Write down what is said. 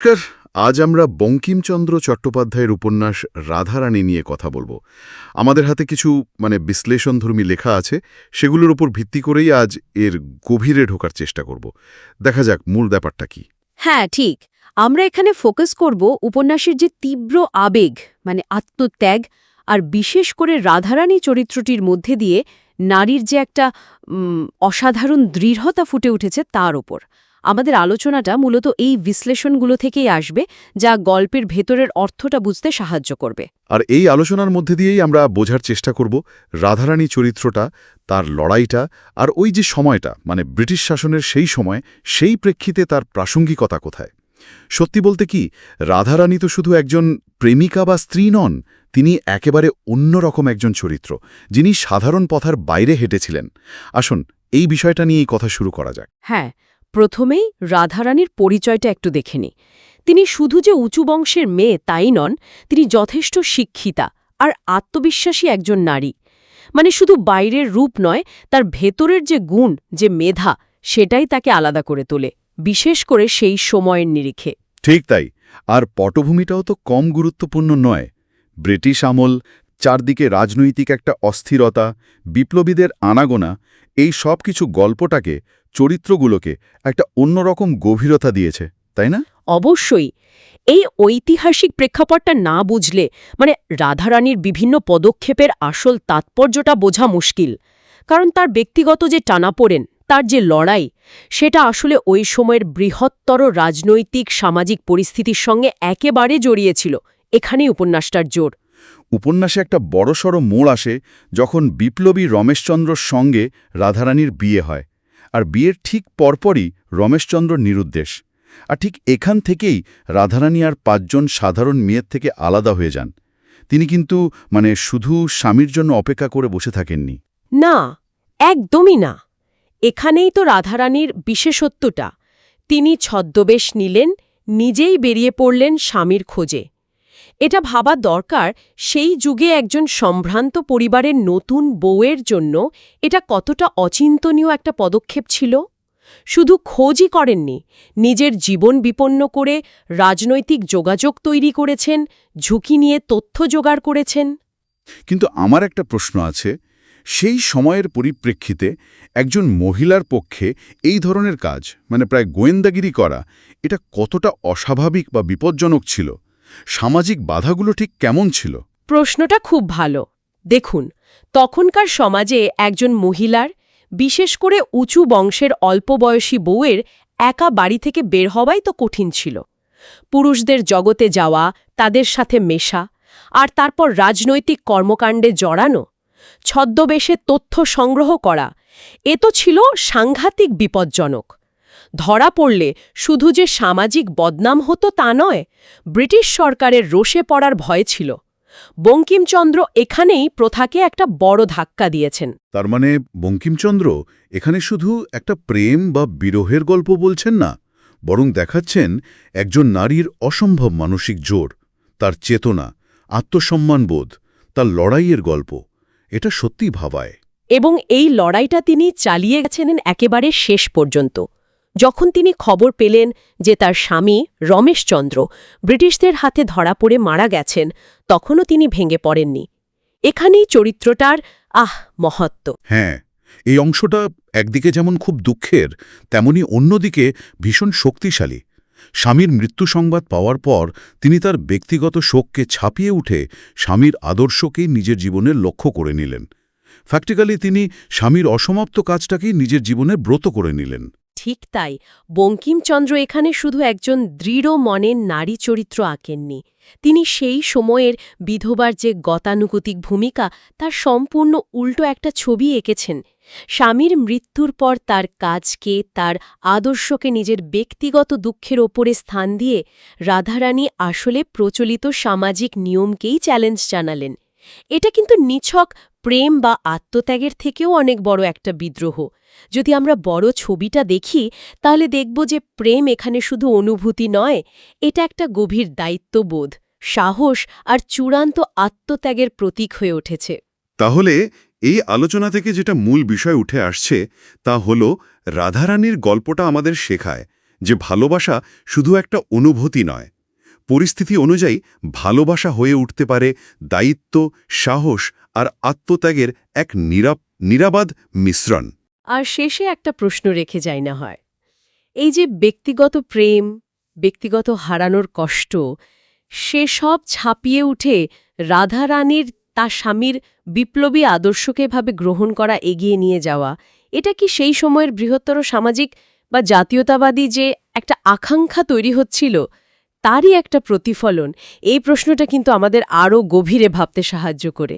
নমস্কার, আজ আমরা বঙ্কিমচন্দ্র চট্টোপাধ্যায়ের উপন্যাস রাধারানী নিয়ে কথা বলব। আমাদের হাতে কিছু মানে বিশ্লেষণধর্মী লেখা আছে, সেগুলোর উপর ভিত্তি করেই আজ এর গভীরে ঢোকার চেষ্টা করব। দেখা যাক, মূল ব্যাপারটা কি। হ্যাঁ ঠিক। আমরা এখানে ফোকাস করব উপন্যাসের যে তীব্র আবেগ মানে আত্মত্যাগ, আর বিশেষ করে রাধারানী চরিত্রটির মধ্যে দিয়ে নারীর যে একটা অসাধারণ দৃঢ়তা ফুটে উঠেছে তার ওপর আমাদের আলোচনাটা মূলত এই বিশ্লেষণগুলো থেকেই আসবে যা গল্পের ভেতরের অর্থটা বুঝতে সাহায্য করবে। আর এই আলোচনার মধ্যে দিয়েই আমরা বোঝার চেষ্টা করব রাধারানী চরিত্রটা তার লড়াইটা আর ওই যে সময়টা মানে ব্রিটিশ শাসনের সেই সময় সেই প্রেক্ষিতে তার প্রাসঙ্গিকতা কোথায়? সত্যি বলতে কি রাধারানী তো শুধু একজন প্রেমিকা বা স্ত্রী নন তিনি একেবারে অন্যরকম একজন চরিত্র যিনি সাধারণ পথার বাইরে হেঁটেছিলেন। আসুন এই বিষয়টা নিয়েই কথা শুরু করা যাক। হ্যাঁ প্রথমেই রাধারানীর পরিচয়টা একটু দেখে নি। তিনি শুধু যে উঁচু বংশের মেয়ে তাই নন, তিনি যথেষ্ট শিক্ষিতা আর আত্মবিশ্বাসী একজন নারী। মানে শুধু বাইরের রূপ নয়, তার ভেতরের যে গুণ, যে মেধা, সেটাই তাকে আলাদা করে তোলে, বিশেষ করে সেই সময়ের নিরিখে। ঠিক তাই, আর পটভূমিটাও তো কম গুরুত্বপূর্ণ নয়। ব্রিটিশ আমল, চারদিকে রাজনৈতিক একটা অস্থিরতা, বিপ্লবীদের আনাগোনা এই সব কিছু গল্পটাকে, চরিত্রগুলোকে একটা অন্যরকম গভীরতা দিয়েছে, তাই না? অবশ্যই। এই ঐতিহাসিক প্রেক্ষাপটটা না বুঝলে মানে রাধারানীর বিভিন্ন পদক্ষেপের আসল তাৎপর্যটা বোঝা মুশকিল। কারণ তার ব্যক্তিগত যে টানাপোড়েন, তার যে লড়াই, সেটা আসলে ওই সময়ের বৃহত্তর রাজনৈতিক, সামাজিক পরিস্থিতির সঙ্গে একেবারে জড়িয়েছিল এখানেই উপন্যাসটার জোর। উপন্যাসে একটা বড়সড় মোড় আসে যখন বিপ্লবী রমেশচন্দ্রর সঙ্গে রাধারানীর বিয়ে হয়, আর বিয়ের ঠিক পরপরই রমেশচন্দ্র নিরুদ্দেশ। আর ঠিক এখান থেকেই রাধারানী আর পাঁচজন সাধারণ মেয়ের থেকে আলাদা হয়ে যান। তিনি কিন্তু মানে শুধু স্বামীর জন্য অপেক্ষা করে বসে থাকেননি। না, একদমই না। এখানেই তো রাধারানীর বিশেষত্বটা। তিনি ছদ্মবেশ নিলেন, নিজেই বেরিয়ে পড়লেন স্বামীর খোঁজে। এটা ভাবা দরকার সেই যুগে একজন সম্ভ্রান্ত পরিবারের নতুন বউয়ের জন্য এটা কতটা অচিন্তনীয় একটা পদক্ষেপ ছিল? শুধু খোঁজই করেননি, নিজের জীবন বিপন্ন করে রাজনৈতিক যোগাযোগ তৈরি করেছেন, ঝুঁকি নিয়ে তথ্য জোগাড় করেছেন। কিন্তু আমার একটা প্রশ্ন আছে, সেই সময়ের পরিপ্রেক্ষিতে একজন মহিলার পক্ষে এই ধরনের কাজ মানে প্রায় গোয়েন্দাগিরি করা, এটা কতটা অস্বাভাবিক বা বিপজ্জনক ছিল? সামাজিক বাধাগুলো ঠিক কেমন ছিল? প্রশ্নটা খুব ভালো। দেখুন, তখনকার সমাজে একজন মহিলার, বিশেষ করে উঁচু বংশের অল্প বয়সী বউয়ের, একা বাড়ি থেকে বের হওয়াই তো কঠিন ছিল। পুরুষদের জগতে যাওয়া, তাদের সাথে মেশা, আর তারপর রাজনৈতিক কর্মকাণ্ডে জড়ানো, ছদ্মবেশে তথ্য সংগ্রহ করা, এ তো ছিল সাংঘাতিক বিপজ্জনক। ধরা পড়লে শুধু যে সামাজিক বদনাম হতো তা নয় ব্রিটিশ সরকারের রোষে পড়ার ভয় ছিল। বঙ্কিমচন্দ্র এখানেই প্রথাকে একটা বড় ধাক্কা দিয়েছেন। তার মানে বঙ্কিমচন্দ্র এখানে শুধু একটা প্রেম বা বিরহের গল্প বলছেন না বরং দেখাচ্ছেন একজন নারীর অসম্ভব মানসিক জোর তার চেতনা আত্মসম্মানবোধ তার লড়াইয়ের গল্প এটা সত্যি ভাবায়। এবং এই লড়াইটা তিনি চালিয়ে গেছেন একেবারে শেষ পর্যন্ত। যখন তিনি খবর পেলেন যে তার স্বামী রমেশচন্দ্র ব্রিটিশদের হাতে ধরা পড়ে মারা গেছেন, তখনও তিনি ভেঙে পড়েননি। এখানেই চরিত্রটার আহ, মহত্ব। হ্যাঁ এই অংশটা একদিকে যেমন খুব দুঃখের, তেমনি অন্যদিকে ভীষণ শক্তিশালী। স্বামীর মৃত্যু সংবাদ পাওয়ার পর তিনি তার ব্যক্তিগত শোককে ছাপিয়ে উঠে স্বামীর আদর্শকেই নিজের জীবনের লক্ষ্য করে নিলেন। ফ্যাক্টিক্যালি তিনি স্বামীর অসমাপ্ত কাজটাকেই নিজের জীবনে ব্রত করে নিলেন। ঠিক তাই বঙ্কিমচন্দ্র এখানে শুধু একজন দৃঢ় মনের নারী চরিত্র আঁকেননি। তিনি সেই সময়ের বিধবার যে গতানুগতিক ভূমিকা, তার সম্পূর্ণ উল্টো একটা ছবি এঁকেছেন। স্বামীর মৃত্যুর পর তার কাজকে, তার আদর্শকে নিজের ব্যক্তিগত দুঃখের ওপরে স্থান দিয়ে রাধারানী আসলে প্রচলিত সামাজিক নিয়মকেই চ্যালেঞ্জ জানালেন। এটা কিন্তু নিছক প্রেম বা আত্মত্যাগের থেকেও অনেক বড় একটা বিদ্রোহ। যদি আমরা বড় ছবিটা দেখি, তাহলে দেখব যে প্রেম এখানে শুধু অনুভূতি নয়, এটা একটা গভীর দায়িত্ববোধ, সাহস আর চূড়ান্ত আত্মত্যাগের প্রতীক হয়ে উঠেছে। তাহলে এই আলোচনা থেকে যেটা মূল বিষয় উঠে আসছে, তা হল রাধারানীর গল্পটা আমাদের শেখায় যে ভালোবাসা শুধু একটা অনুভূতি নয় পরিস্থিতি অনুযায়ী ভালোবাসা হয়ে উঠতে পারে দায়িত্ব, সাহস আর আত্মত্যাগের এক নিরাপ নিরাবাদ মিশ্রণ। আর শেষে একটা প্রশ্ন রেখে যায় না হয়। এই যে ব্যক্তিগত প্রেম, ব্যক্তিগত হারানোর কষ্ট, সে সব ছাপিয়ে উঠে রাধা রানীর স্বামীর বিপ্লবী আদর্শকে ভাবে গ্রহণ করা এগিয়ে নিয়ে যাওয়া, এটা কি সেই সময়ের বৃহত্তর সামাজিক বা জাতীয়তাবাদী যে একটা আকাঙ্ক্ষা তৈরি হচ্ছিল? তারই একটা প্রতিফলন। এই প্রশ্নটা কিন্তু আমাদের আরও গভীরে ভাবতে সাহায্য করে।